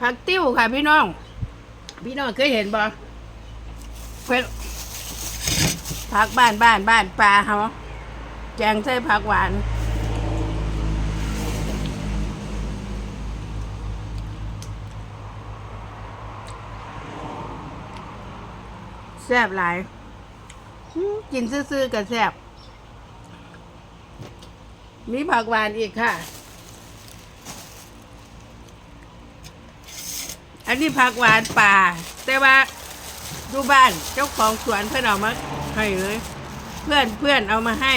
ผักติ้วค่ะพี่น้อง พี่น้องเคยเห็นบ่เพื่อนผักบ้านบ้านบ้านปลาเขาแกงใส่ผักหวานแซ่บหลายกินซื่อๆกับแซ่บมีผักหวานอีกค่ะ อันนี้ผักหวานป่า แต่ว่าดูบ้านเจ้าของสวนเพื่อนเอามาให้เลย เพื่อนเพื่อนเอามาให้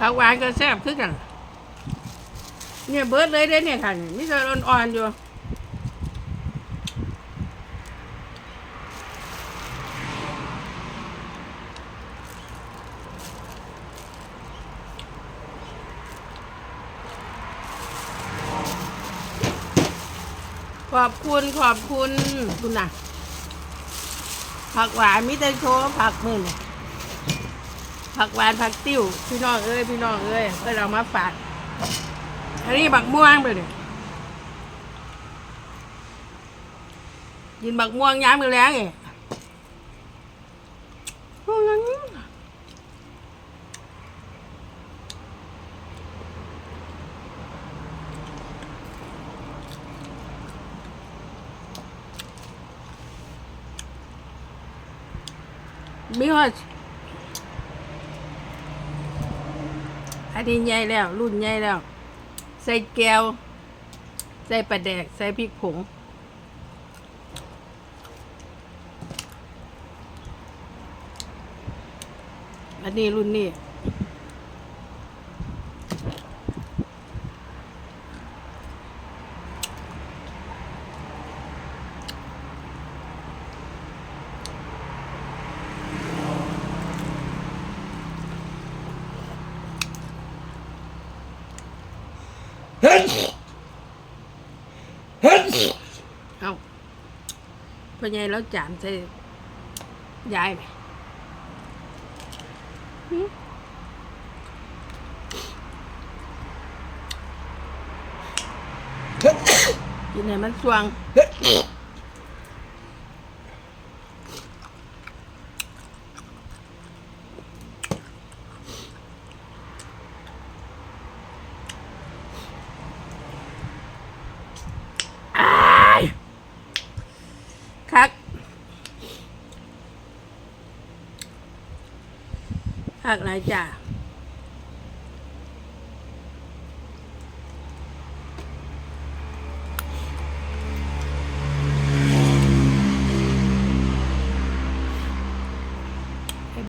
ผักหวานก็แซ่บคือกัน เนี่ยเบิร์ดเลยได้เนี่ยค่ะนี่จะอ่อนๆอยู่ ขอบคุณขอบคุณคุณน่ะ ผักหวานมิเตโชว์ผักมื่นผักหวานผักติ้ว พี่น้องเอ้ยพี่น้องเอ้ยก็เรามาฝากอันนี้บักม่วงไปเลยยินบักม่วงย้ำมือแรงไง มีฮอดอันนี้ใหญ่แล้ว รุ่นใหญ่แล้ว ใส่แก้ว ใส่ปลาแดก ใส่พริกผงอันนี้รุ่นนี้ เอาพ่อใหญ่แล้วจานใส่ยายไหมหึกินให้มันสวง หักหลายจ้า